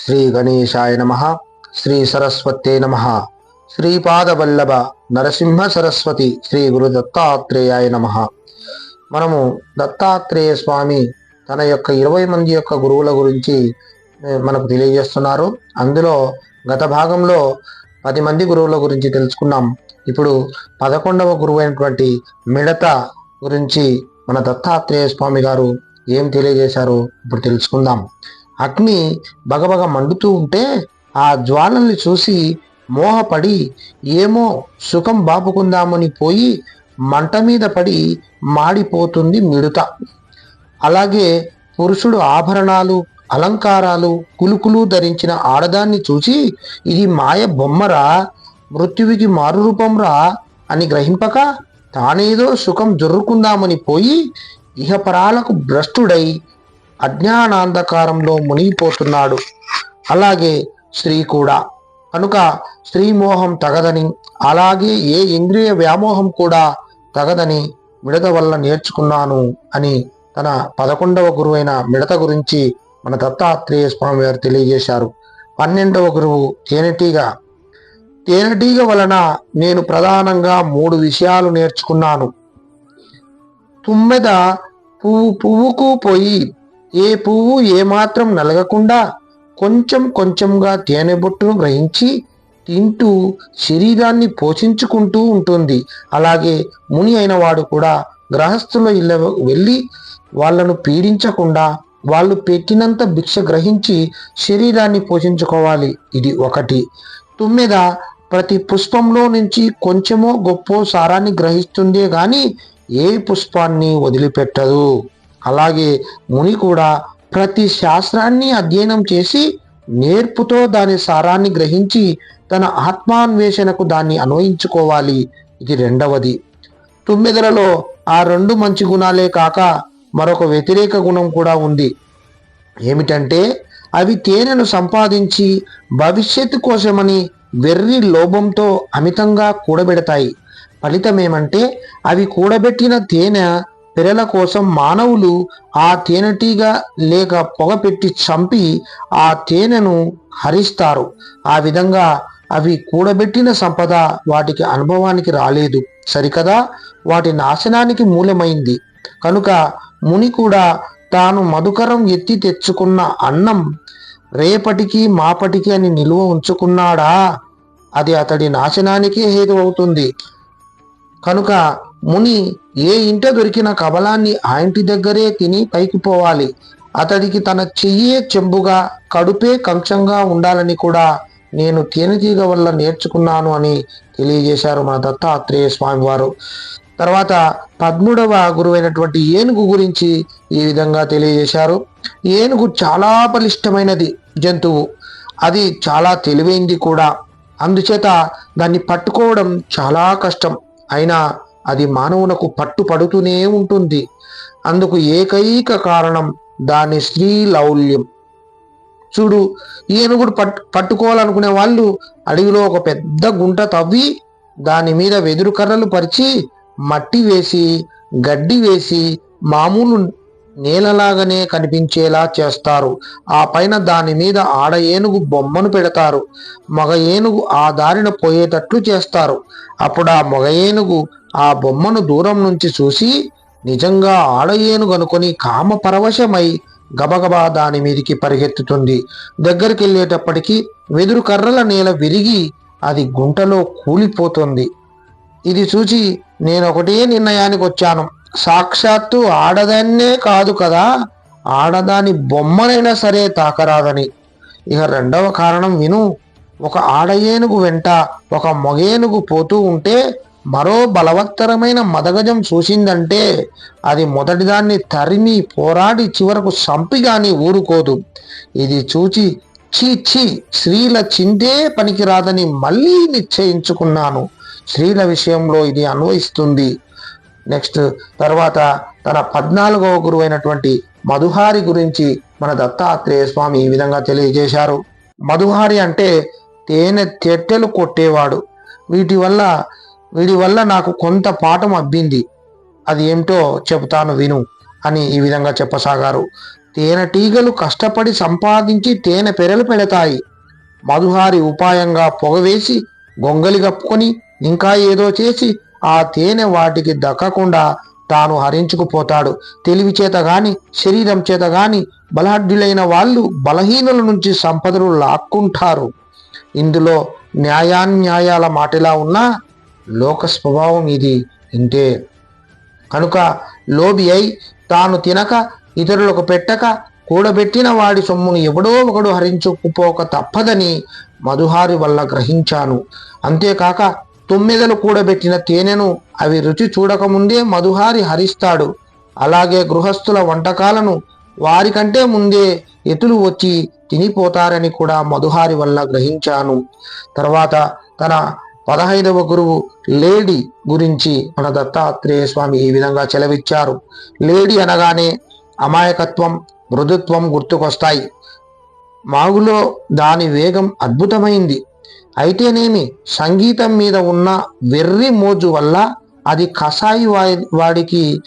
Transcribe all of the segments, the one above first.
శ్రీ గణేశాయ నమ శ్రీ సరస్వతే నమ శ్రీపాదవల్లభ నరసింహ సరస్వతి శ్రీ గురు దత్తాత్రేయాయ నమ. మనము దత్తాత్రేయ స్వామి తన యొక్క ఇరవై మంది యొక్క గురువుల గురించి మనకు తెలియజేస్తున్నారు. అందులో గత భాగంలో పది మంది గురువుల గురించి తెలుసుకున్నాం. ఇప్పుడు పదకొండవ గురువు అయినటువంటి మిడత గురించి మన దత్తాత్రేయ స్వామి గారు ఏం తెలియజేశారో ఇప్పుడు తెలుసుకుందాం. అగ్ని బగబగ మండుతూ ఉంటే ఆ జ్వాలల్ని చూసి మోహపడి ఏమో సుఖం బాపుకుందామని పోయి మంట మీద పడి మాడిపోతుంది మిడుత. అలాగే పురుషుడు ఆభరణాలు అలంకారాలు కులుకులు ధరించిన ఆడదాన్ని చూసి ఇది మాయ బొమ్మరా మృత్యువికి మారు రూపంరా అని గ్రహింపక తానేదో సుఖం జొర్రుకుందామని పోయి ఇహపరాలకు భ్రష్టుడై అజ్ఞానాంధకారంలో మునిగిపోతున్నాడు. అలాగే స్త్రీ కూడా. కనుక స్త్రీ మోహం తగదని అలాగే ఏ ఇంద్రియ వ్యామోహం కూడా తగదని మిడత వల్ల నేర్చుకున్నాను అని తన పదకొండవ గురువైన మిడత గురించి మన దత్తాత్రేయ స్వామి వారు తెలియజేశారు. పన్నెండవ గురువు తేనెటీగ. తేనెటీగ వలన నేను ప్రధానంగా మూడు విషయాలు నేర్చుకున్నాను. తుమ్మెద పువ్వు పువ్వుకు పోయి ఏ పువ్వు ఏమాత్రం నలగకుండా కొంచెం కొంచెంగా తేనె బొట్టును గ్రహించి తింటూ శరీరాన్ని పోషించుకుంటూ ఉంటుంది. అలాగే ముని అయిన వాడు కూడా గ్రహస్థుల ఇళ్ళ వెళ్ళి వాళ్ళను పీడించకుండా వాళ్ళు పెట్టినంత భిక్ష గ్రహించి శరీరాన్ని పోషించుకోవాలి. ఇది ఒకటి. తుమ్మెద ప్రతి పుష్పంలో నుంచి కొంచెమో గొప్ప సారాన్ని గ్రహిస్తుందే గాని ఏ పుష్పాన్ని వదిలిపెట్టదు. అలాగే ముని కూడా ప్రతి శాస్త్రాన్ని అధ్యయనం చేసి నేర్పుతో దాని సారాన్ని గ్రహించి తన ఆత్మాన్వేషణకు దాన్ని అన్వయించుకోవాలి. ఇది రెండవది. తుమ్మెదలలో ఆ రెండు మంచి గుణాలే కాక మరొక వ్యతిరేక గుణం కూడా ఉంది. ఏమిటంటే అవి తేనెను సంపాదించి భవిష్యత్తు కోసమని వెర్రి లోభంతో అమితంగా కూడబెడతాయి. ఫలితమేమంటే అవి కూడబెట్టిన తేనె పిరల కోసం మానవులు ఆ తేనెటీగ లేక పొగ పెట్టి చంపి ఆ తేనెను హరిస్తారు. ఆ విధంగా అవి కూడబెట్టిన సంపద వాటికి అనుభవానికి రాలేదు. సరికదా? వాటి నాశనానికి మూలమైంది. కనుక ముని కూడా తాను మధుకరం ఎత్తి తెచ్చుకున్న అన్నం రేపటికి మాపటికి అని నిలువ ఉంచుకున్నాడా? అది అతడి నాశనానికే హేతు అవుతుంది కనుక ముని ఏ ఇంట దొరికిన కబలాన్ని ఆ ఇంటి దగ్గరే తిని పైకి పోవాలి. అతడికి తన చెయ్యే చెంబుగా కడుపే కంచంగా ఉండాలని కూడా నేను తేనెతీగ వల్ల నేర్చుకున్నాను అని తెలియజేశారు మన దత్తాత్రేయ స్వామి వారు. తర్వాత పద్మూడవ గురువైనటువంటి ఏనుగు గురించి ఈ విధంగా తెలియజేశారు. ఏనుగు చాలా బలిష్టమైనది జంతువు. అది చాలా తెలివైంది కూడా. అందుచేత దాన్ని పట్టుకోవడం చాలా కష్టం. అయినా అది మానవులకు పట్టు పడుతూనే ఉంటుంది. అందుకు ఏకైక కారణం దాని స్త్రీ లౌల్యం. చూడు ఏనుగుడు పట్టు పట్టుకోవాలనుకునే వాళ్ళు అడవిలో ఒక పెద్ద గుంట తవ్వి దాని మీద వెదురు కర్రలు పరిచి మట్టి వేసి గడ్డి వేసి మామూలు నేలలాగానే కనిపించేలా చేస్తారు. ఆ పైన దాని మీద ఆడ ఏనుగు బొమ్మను పెడతారు. మగ ఏనుగు ఆ దారిన పోయేటట్లు చేస్తారు. అప్పుడు ఆ మగ ఏనుగు ఆ బొమ్మను దూరం నుంచి చూసి నిజంగా ఆడ ఏనుగు అనుకొని కామ పరవశమై గబగబా దాని మీదికి పరిగెత్తుతుంది. దగ్గరికి వెళ్ళేటప్పటికి వెదురు కర్రల నేల విరిగి అది గుంటలో కూలిపోతుంది. ఇది చూచి నేను ఒకటే నిర్ణయానికి వచ్చాను. సాక్షాత్తు ఆడదాన్నే కాదు కదా ఆడదాని బొమ్మనైనా సరే తాకరాదని. ఇక రెండవ కారణం విను. ఒక ఆడ ఏనుగు వెంట ఒక మొగేనుగు పోతూ ఉంటే మరో బలవత్తరమైన మదగజం చూసిందంటే అది మొదటిదాన్ని తరిమి పోరాడి చివరకు సంపిగాని ఊరుకోదు. ఇది చూచి చీ చీ స్త్రీల చిందే పనికిరాదని మళ్ళీ నిశ్చయించుకున్నాను. స్త్రీల విషయంలో ఇది అన్వయిస్తుంది. నెక్స్ట్ తర్వాత తన పద్నాలుగవ గురువు అయినటువంటి మధుహారి గురించి మన దత్తాత్రేయ స్వామి ఈ విధంగా తెలియజేశారు. మధుహారి అంటే తేనె తెట్టెలు కొట్టేవాడు. వీటి వల్ల వీడి వల్ల నాకు కొంత పాఠం అబ్బింది. అది ఏమిటో చెబుతాను విను అని ఈ విధంగా చెప్పసాగారు. తేనెటీగలు కష్టపడి సంపాదించి తేనె పెరలు పెడతాయి. మధుహారి ఉపాయంగా పొగవేసి గొంగలి కప్పుకొని ఇంకా ఏదో చేసి ఆ తేనె వాటికి దక్కకుండా తాను హరించుకుపోతాడు. తెలివి చేత గాని శరీరం చేత గాని బలాఢ్యులైన వాళ్ళు బలహీనుల నుంచి సంపదలు లాక్కుంటారు. ఇందులో న్యాయాన్యాయాల మాటలా ఉన్నా లోక స్వభావం ఇది ఇంతే. కనుక లోబి అయి తాను తినక ఇతరులకు పెట్టక కూడబెట్టిన వాడి సొమ్మును ఎవడో ఒకడు హరించుకుపోక తప్పదని మధుహారి వల్ల గ్రహించాను. అంతేకాక తొమ్మిదలు కూడబెట్టిన తేనెను అవి రుచి చూడకముందే మధుహారి హరిస్తాడు. అలాగే గృహస్థుల వంటకాలను వారికంటే ముందే ఎతులు వచ్చి తినిపోతారని కూడా మధుహారి వల్ల గ్రహించాను. తర్వాత తన పదహైదవ గురువు లేడి గురించి మన దత్తాత్రేయ స్వామి ఈ విధంగా చెలవిచ్చారు. లేడి అనగానే అమాయకత్వం మృదుత్వం గుర్తుకొస్తాయి. మాగులో దాని వేగం అద్భుతమైంది. అయితేనేమి సంగీతం మీద ఉన్న వెర్రి మోజు వల్ల అది కసాయి వా- వాడికి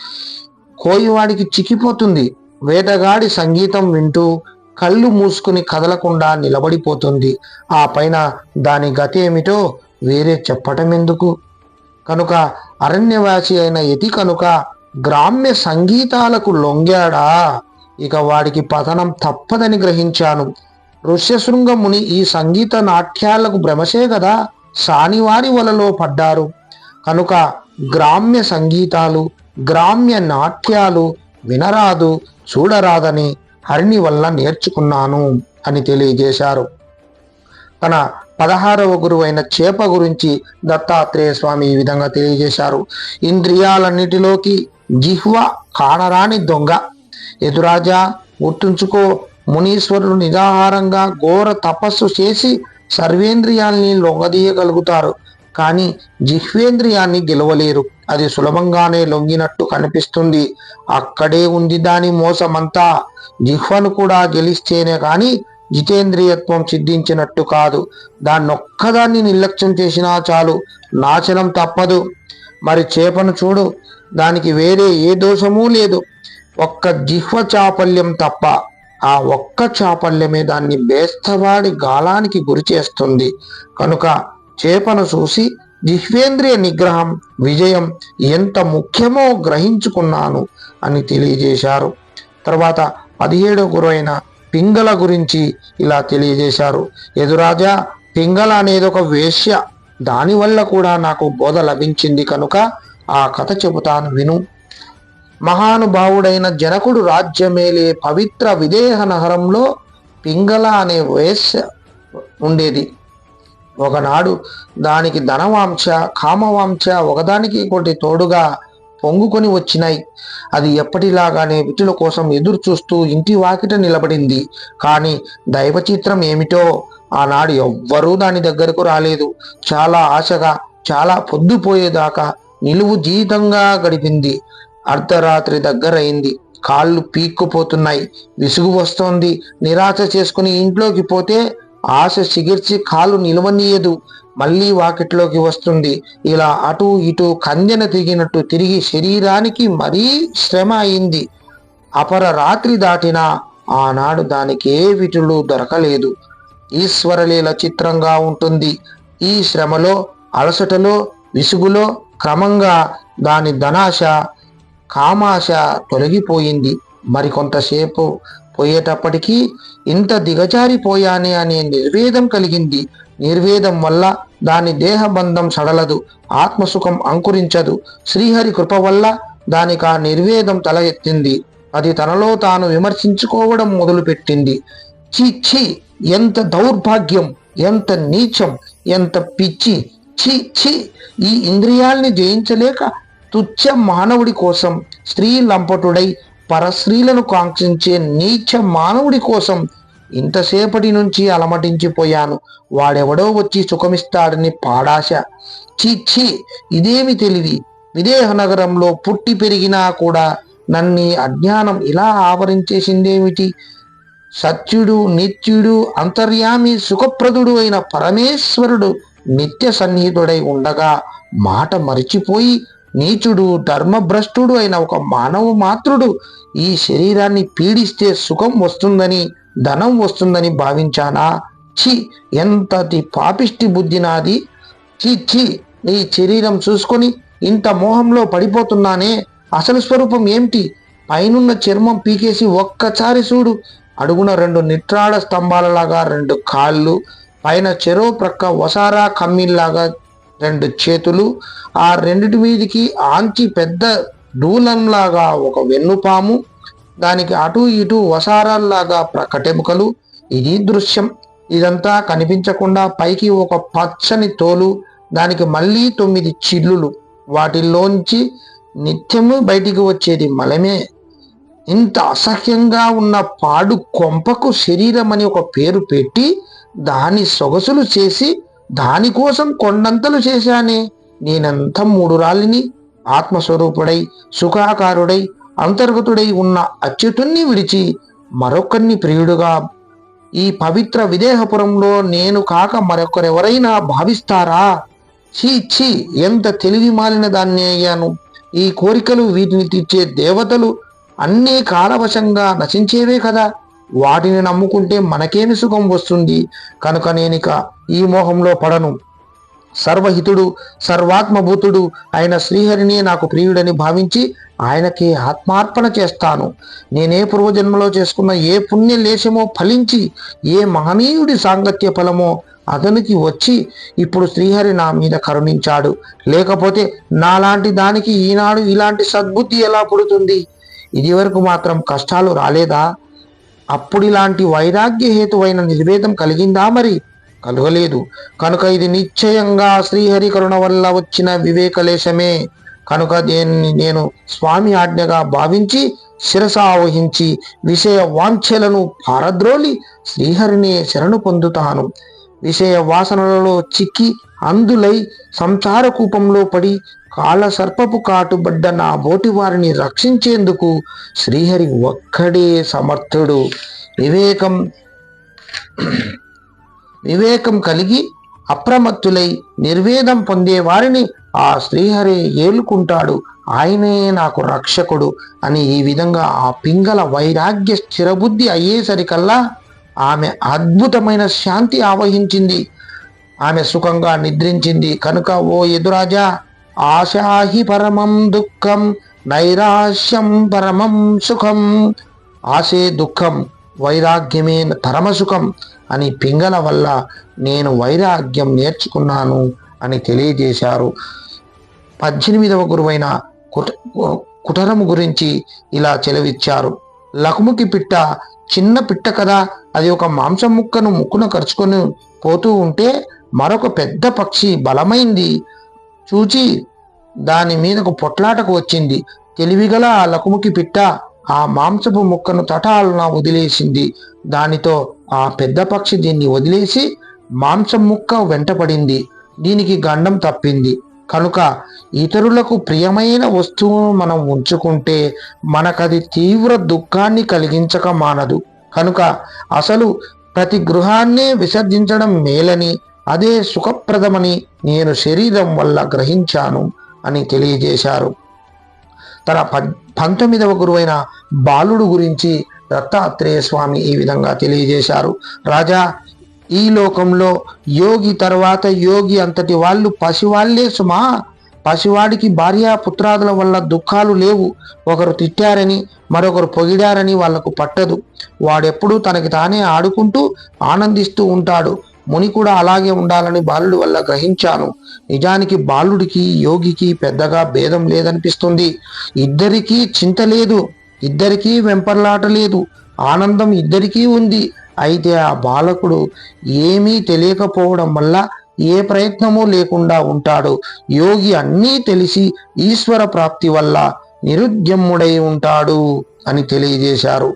కోయివాడికి చిక్కిపోతుంది. వేటగాడి సంగీతం వింటూ కళ్ళు మూసుకుని కదలకుండా నిలబడిపోతుంది. ఆ పైన దాని గతి ఏమిటో వేరే చెప్పటం ఎందుకు కనుక అరణ్యవాసి అయిన యతి కనుక గ్రామ్య సంగీతాలకు లొంగాడా? ఇక వాడికి పతనం తప్పదని గ్రహించాను. ఋష్యశృంగముని ఈ సంగీత నాట్యాలకు భ్రమసే కదా సానివారి వలలో పడ్డారు. కనుక గ్రామ్య సంగీతాలు గ్రామ్య నాట్యాలు వినరాదు చూడరాదని హరిణి వల్ల నేర్చుకున్నాను అని తెలియజేశారు. తన పదహారవ గురువైన చేప గురించి దత్తాత్రేయ స్వామి ఈ విధంగా తెలియజేశారు. ఇంద్రియాలన్నిటిలోకి జిహ్వ కానరాని దొంగ. ఎదురాజా గుర్తుంచుకో మునీశ్వరుడు నిరాహారంగా ఘోర తపస్సు చేసి సర్వేంద్రియాల్ని లొంగదీయగలుగుతారు. కానీ జిహ్వేంద్రియాన్ని గెలవలేరు. అది సులభంగానే లొంగినట్టు కనిపిస్తుంది. అక్కడే ఉంది దాని మోసమంతా. జిహ్వను కూడా గెలిస్తేనే కానీ జితేంద్రియత్వం సిద్ధించినట్టు కాదు. దాన్నొక్కదాన్ని నిర్లక్ష్యం చేసినా చాలు నాశనం తప్పదు. మరి చేపను చూడు దానికి వేరే ఏ దోషమూ లేదు. ఒక్క జిహ్వ చాపల్యం తప్ప ఆ ఒక్క చాపల్యమే దాన్ని బేస్తవాడి గాలానికి గురి చేస్తుంది. కనుక చేపను చూసి జిహ్వేంద్రియ నిగ్రహం విజయం ఎంత ముఖ్యమో గ్రహించుకున్నాను అని తెలియజేశారు. తర్వాత పదిహేడో గురైన పింగళ గురించి ఇలా తెలియజేశారు. ఎదురాజా పింగళ అనేది ఒక వేశ్య. దానివల్ల కూడా నాకు బోధ లభించింది కనుక ఆ కథ చెబుతాను విను. మహానుభావుడైన జనకుడు రాజ్యమేలే పవిత్ర విదేహ నగరంలో పింగళ అనే వేశ్య ఉండేది. ఒకనాడు దానికి ధనవాంశ కామవాంశ ఒకదానికి ఒకటి తోడుగా పొంగుకొని వచ్చినాయి. అది ఎప్పటిలాగానే విటుల కోసం ఎదురు చూస్తూ ఇంటి వాకిట నిలబడింది. కానీ దైవ చిత్రం ఏమిటో ఆనాడు ఎవ్వరూ దాని దగ్గరకు రాలేదు. చాలా ఆశగా చాలా పొద్దుపోయేదాకా నిలువు జీవితంగా గడిపింది. అర్ధరాత్రి దగ్గరైంది. కాళ్ళు పీక్కుపోతున్నాయి. విసుగు వస్తోంది. నిరాశ చేసుకుని ఇంట్లోకి పోతే ఆశ చిగిర్చి కాలు నిలవనీయదు మళ్ళీ వాకిట్లోకి వస్తుంది. ఇలా అటు ఇటు కందెన తిరిగినట్టు తిరిగి శరీరానికి మరీ శ్రమ అయింది. అపర రాత్రి దాటినా ఆనాడు దానికి ఏ విటులు దొరకలేదు. ఈశ్వరలీల చిత్రంగా ఉంటుంది. ఈ శ్రమలో అలసటలో విసుగులో క్రమంగా దాని ధనాశ కామాశ తొలగిపోయింది. మరికొంతసేపు పోయేటప్పటికీ ఇంత దిగజారిపోయానే అనే నిర్వేదం కలిగింది. నిర్వేదం వల్ల దాని దేహబంధం సడలదు ఆత్మసుఖం అంకురించదు. శ్రీహరి కృప వల్ల దానికి ఆ నిర్వేదం తల ఎత్తింది. అది తనలో తాను విమర్శించుకోవడం మొదలుపెట్టింది. ఛీ ఛీ ఎంత దౌర్భాగ్యం ఎంత నీచం ఎంత పిచ్చి ఛీ ఛీ ఈ ఇంద్రియాల్ని జయించలేక తుచ్చ మానవుడి కోసం స్త్రీ లంపటుడై పరస్త్రీలను కాంక్షించే నీచ మానవుడి కోసం ఇంతసేపటి నుంచి అలమటించిపోయాను. వాడెవడో వచ్చి సుఖమిస్తాడని పాడాశ. ఛీ ఛీ ఇదేమి తెలివి? విదేహ నగరంలో పుట్టి పెరిగినా కూడా నన్ని అజ్ఞానం ఇలా ఆవరించేసిందేమిటి? సత్యుడు నిత్యుడు అంతర్యామి సుఖప్రదుడు అయిన పరమేశ్వరుడు నిత్య సన్నిహితుడై ఉండగా మాట మరిచిపోయి నీచుడు ధర్మభ్రష్టుడు అయిన ఒక మానవ మాత్రుడు ఈ శరీరాన్ని పీడిస్తే సుఖం వస్తుందని ధనం వస్తుందని భావించానా? ఛీ ఎంతటి పాపిష్టి బుద్ధి నాది ఛీ ఛీ ఈ శరీరం చూసుకొని ఇంత మోహంలో పడిపోతున్నానే. అసలు స్వరూపం ఏమిటి? పైనున్న చర్మం పీకేసి ఒక్కసారి చూడు. అడుగున రెండు నిట్రాడ స్తంభాలలాగా రెండు కాళ్ళు పైన చెరో ప్రక్క వసారా కమ్మిల్లాగా రెండు చేతులు ఆ రెండిటి మీదికి ఆంచి పెద్ద డూలంలాగా ఒక వెన్నుపాము దానికి అటు ఇటు వసారాల్లాగా ప్రకటెముకలు. ఇది దృశ్యం. ఇదంతా కనిపించకుండా పైకి ఒక పచ్చని తోలు దానికి మళ్ళీ తొమ్మిది చిల్లులు. వాటిల్లోంచి నిత్యము బయటికి వచ్చేది మలమే. ఇంత అసహ్యంగా ఉన్న పాడు కొంపకు శరీరం అని ఒక పేరు పెట్టి దాని సొగసులు చేసి దానికోసం కొండంతలు చేశానే. నేనంత మూడు రాళ్ళని ఆత్మస్వరూపుడై సుఖాకారుడై అంతర్గతుడై ఉన్న అచ్యుతుణ్ణి విడిచి మరొకరిని ప్రియుడుగా. ఈ పవిత్ర విదేహపురంలో నేను కాక మరొకరెవరైనా భావిస్తారా? ఛీ ఛీ ఎంత తెలివి మాలిన దాన్ని అయ్యాను. ఈ కోరికలు వీటిని తీర్చే దేవతలు అన్నీ కాలవశంగా నశించేవే కదా. వాటిని నమ్ముకుంటే మనకేమి సుఖం వస్తుంది? కనుక నేనిక ఈ మోహంలో పడను. సర్వహితుడు సర్వాత్మభూతుడు ఆయన శ్రీహరిని నాకు ప్రియుడని భావించి ఆయనకి ఆత్మార్పణ చేస్తాను. నేనే పూర్వజన్మలో చేసుకున్న ఏ పుణ్య లేశమో ఫలించి ఏ మహనీయుడి సాంగత్య ఫలమో అతనికి వచ్చి ఇప్పుడు శ్రీహరి నా మీద కరుణించాడు. లేకపోతే నాలాంటి దానికి ఈనాడు ఇలాంటి సద్బుద్ధి ఎలా పుడుతుంది? ఇదివరకు మాత్రం కష్టాలు రాలేదా? అప్పుడు ఇలాంటి వైరాగ్య హేతువైన నిర్వేదం కలిగిందా మరి? కలగలేదు కనుక ఇది నిశ్చయంగా శ్రీహరి కరుణ వల్ల వచ్చిన వివేకలేశమే. కనుక దీన్ని నేను స్వామి ఆజ్ఞగా భావించి శిరసావహించి విషయ వాంఛలను పారద్రోలి శ్రీహరిని శరణు పొందుతాను. విషయ వాసనలలో చిక్కి అందులై సంసార కూపంలో పడి కాళ్ళ సర్పపు కాటుబడ్డ నా బోటి వారిని రక్షించేందుకు శ్రీహరి ఒక్కడే సమర్థుడు. వివేకం వివేకం కలిగి అప్రమత్తులై నిర్వేదం పొందేవారిని ఆ శ్రీహరి ఏలుకుంటాడు. ఆయనే నాకు రక్షకుడు అని ఈ విధంగా ఆ పింగళ వైరాగ్య స్థిరబుద్ధి అయ్యేసరికల్లా ఆమె అద్భుతమైన శాంతి ఆవహించింది. ఆమె సుఖంగా నిద్రించింది. కనుక ఓ ఎదురాజా ఆశాహి పరమం దుఃఖం నైరాశ్యం పరమం సుఖం. ఆశే దుఃఖం వైరాగ్యమే పరమసుఖం అని పింగళ వల్ల నేను వైరాగ్యం నేర్చుకున్నాను అని తెలియజేశారు. పద్దెనిమిదవ గురువైన కుట కుటరము గురించి ఇలా చెలవిచ్చారు. లకుముకి పిట్ట చిన్న పిట్ట కదా అది ఒక మాంసం ముక్కను ముక్కున కరుచుకొని పోతూ ఉంటే మరొక పెద్ద పక్షి బలమైంది. చూచి దాని మీదకు పొట్లాటకు వచ్చింది. తెలివిగల ఆ లకుముకి పిట్ట ఆ మాంసపు ముక్కను తటాలన వదిలేసింది. దానితో ఆ పెద్ద పక్షి దీన్ని వదిలేసి మాంసం ముక్క వెంటపడింది. దీనికి గండం తప్పింది. కనుక ఇతరులకు ప్రియమైన వస్తువును మనం ఉంచుకుంటే మనకది తీవ్ర దుఃఖాన్ని కలిగించక మానదు. కనుక అసలు ప్రతి గృహాన్నే విసర్జించడం మేలని అదే సుఖప్రదమని నేను శరీరం వల్ల గ్రహించాను అని తెలియజేశారు. తన పంతొమ్మిదవ గురువైన బాలుడు గురించి దత్తాత్రేయ స్వామి ఈ విధంగా తెలియజేశారు. రాజా ఈ లోకంలో యోగి తర్వాత యోగి అంతటి వాళ్ళు పసివాళ్ళే సుమా. పసివాడికి భార్య పుత్రాదుల వల్ల దుఃఖాలు లేవు. ఒకరు తిట్టారని మరొకరు పొగిడారని వాళ్ళకు పట్టదు. వాడెప్పుడు తనకి తానే ఆడుకుంటూ ఆనందిస్తూ ఉంటాడు. ముని కూడా అలాగే ఉండాలని బాలుడి వల్ల గ్రహించాను. నిజానికి బాలుడికి యోగికి పెద్దగా భేదం లేదనిపిస్తుంది. ఇద్దరికీ చింత లేదు. ఇద్దరికీ వెంపర్లాట లేదు. ఆనందం ఇద్దరికీ ఉంది. అయితే ఆ బాలకుడు ఏమీ తెలియకపోవడం వల్ల ఏ ప్రయత్నమూ లేకుండా ఉంటాడు. యోగి అన్నీ తెలిసి ఈశ్వర ప్రాప్తి వల్ల నిరుద్యముడై ఉంటాడు అని తెలియజేశారు.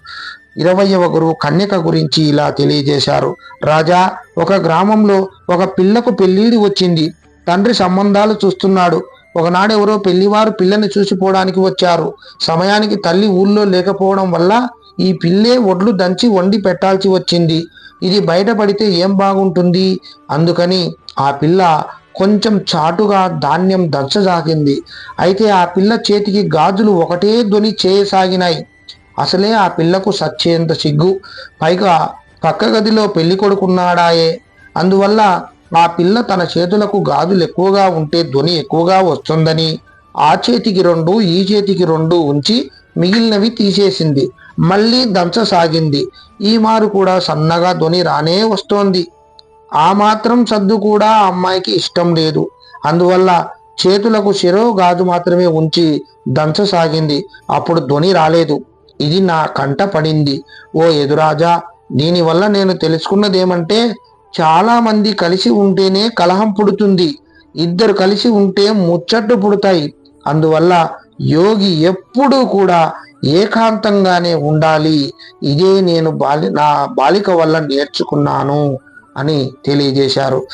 ఇరవయవ గురువు కన్యక గురించి ఇలా తెలియజేశారు. రాజా ఒక గ్రామంలో ఒక పిల్లకు పెళ్ళిడి వచ్చింది. తండ్రి సంబంధాలు చూస్తున్నాడు. ఒకనాడు ఎవరో పెళ్ళివారు పిల్లని చూసిపోవడానికి వచ్చారు. సమయానికి తల్లి ఊళ్ళో లేకపోవడం వల్ల ఈ పిల్లే ఒడ్లు దంచి వండి పెట్టాల్సి వచ్చింది. ఇది బయటపడితే ఏం బాగుంటుంది? అందుకని ఆ పిల్ల కొంచెం చాటుగా ధాన్యం దంచసాగింది అయితే ఆ పిల్ల చేతికి గాజులు ఒకటే ధ్వని చేయసాగినాయి. అసలే ఆ పిల్లకు సచ్చేంత సిగ్గు. పైగా పక్క గదిలో పెళ్ళి కొడుకున్నాడాయే. అందువల్ల ఆ పిల్ల తన చేతులకు గాజులు ఎక్కువగా ఉంటే ధ్వని ఎక్కువగా వస్తుందని ఆ చేతికి రెండు ఈ చేతికి రెండు ఉంచి మిగిలినవి తీసేసింది. మళ్ళీ దంచసాగింది ఈ మారు కూడా సన్నగా ధ్వని రానే వస్తోంది. ఆ మాత్రం సద్దు కూడా ఆ అమ్మాయికి ఇష్టం లేదు. అందువల్ల చేతులకు శిరో గాజు మాత్రమే ఉంచి దంచసాగింది అప్పుడు ధ్వని రాలేదు. ఇది నా కంట పడింది. ఓ ఎదురాజా దీనివల్ల నేను తెలుసుకున్నదేమంటే చాలా మంది కలిసి ఉంటేనే కలహం పుడుతుంది. ఇద్దరు కలిసి ఉంటే ముచ్చట్లు పుడతాయి. అందువల్ల యోగి ఎప్పుడూ కూడా ఏకాంతంగానే ఉండాలి. ఇదే నేను బాలి నా బాలిక వల్ల నేర్చుకున్నాను అని తెలియజేశారు.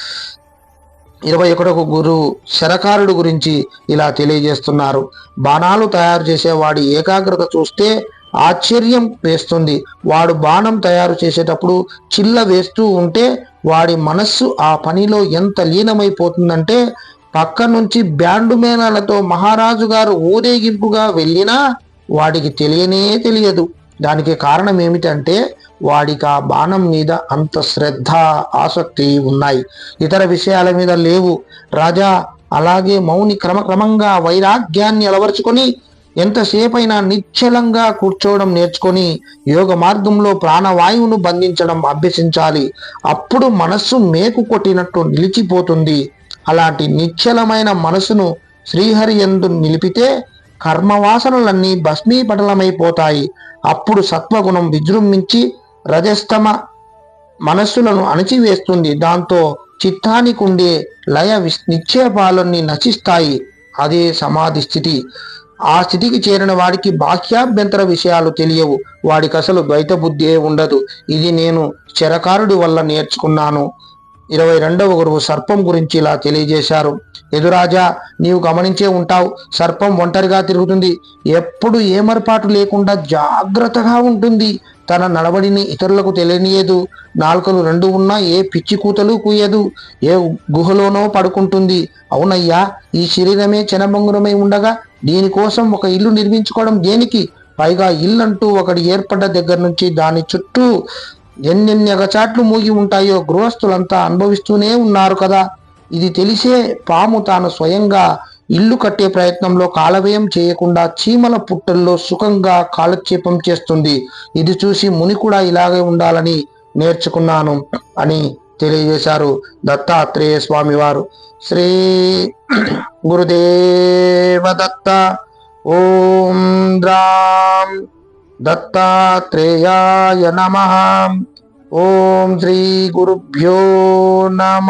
ఇరవై ఒకటకు గురు శరకారుడు గురించి ఇలా తెలియజేస్తున్నారు. బాణాలు తయారు చేసేవాడి ఏకాగ్రత చూస్తే ఆశ్చర్యం వేస్తుంది. వాడు బాణం తయారు చేసేటప్పుడు చిల్ల వేస్తూ ఉంటే వాడి మనస్సు ఆ పనిలో ఎంత లీనమైపోతుందంటే పక్క నుంచి బ్యాండు మేళాలతో మహారాజు గారు ఊరేగింపుగా వెళ్ళినా వాడికి తెలియనే తెలియదు. దానికి కారణం ఏమిటంటే వాడికి ఆ బాణం మీద అంత శ్రద్ధ ఆసక్తి ఉన్నాయి. ఇతర విషయాల మీద లేవు. రాజా అలాగే మౌని క్రమక్రమంగా వైరాగ్యాన్ని అలవరుచుకొని ఎంతసేపైనా నిశ్చలంగా కూర్చోవడం నేర్చుకొని యోగ మార్గంలో ప్రాణవాయువును బంధించడం అభ్యసించాలి. అప్పుడు మనస్సు మేకు కొట్టినట్టు నిలిచిపోతుంది. అలాంటి నిశ్చలమైన మనసును శ్రీహరి ఎందు నిలిపితే కర్మవాసనలన్నీ భస్మీపటలమైపోతాయి. అప్పుడు సత్వగుణం విజృంభించి రజస్తమ మనస్సులను అణచివేస్తుంది. దాంతో చిత్తానికి ఉండే లయ నిక్షేపాలన్నీ నశిస్తాయి. అదే సమాధి స్థితి. ఆ స్థితికి చేరిన వాడికి బాహ్యాభ్యంతర విషయాలు తెలియవు. వాడికి అసలు ద్వైత బుద్ధి ఉండదు. ఇది నేను చరకారుడి వల్ల నేర్చుకున్నాను. ఇరవై రెండవ గురువు సర్పం గురించి ఇలా తెలియజేశారు. ఎదురాజా నీవు గమనించే ఉంటావు. సర్పం ఒంటరిగా తిరుగుతుంది. ఎప్పుడు ఏమరపాటు లేకుండా జాగ్రత్తగా ఉంటుంది. తన నడవడిని ఇతరులకు తెలియనియదు. నాలుకలు రెండు ఉన్నా ఏ పిచ్చి కూతలు కూయదు. ఏ గుహలోనో పడుకుంటుంది. అవునయ్యా ఈ శరీరమే చెనబంగురమై ఉండగా దీనికోసం ఒక ఇల్లు నిర్మించుకోవడం దేనికి? పైగా ఇల్లంటూ ఒకటి ఏర్పడ్డ దగ్గర నుంచి దాని చుట్టూ ఎన్నెన్ని అగచాట్లు మూగి ఉంటాయో గృహస్థులంతా అనుభవిస్తూనే ఉన్నారు కదా. ఇది తెలిసే పాము తాను స్వయంగా ఇల్లు కట్టే ప్రయత్నంలో కాలవ్యయం చేయకుండా చీమల పుట్టల్లో సుఖంగా కాలక్షేపం చేస్తుంది. ఇది చూసి ముని కూడా ఇలాగే ఉండాలని నేర్చుకున్నాను అని తెలియజేశారు దత్తాత్రేయ స్వామి వారు శ్రీ గురుదేవ దత్త ఓం ద్రాం దత్తాత్రేయాయ నమ. ఓం శ్రీ గురుభ్యో నమ.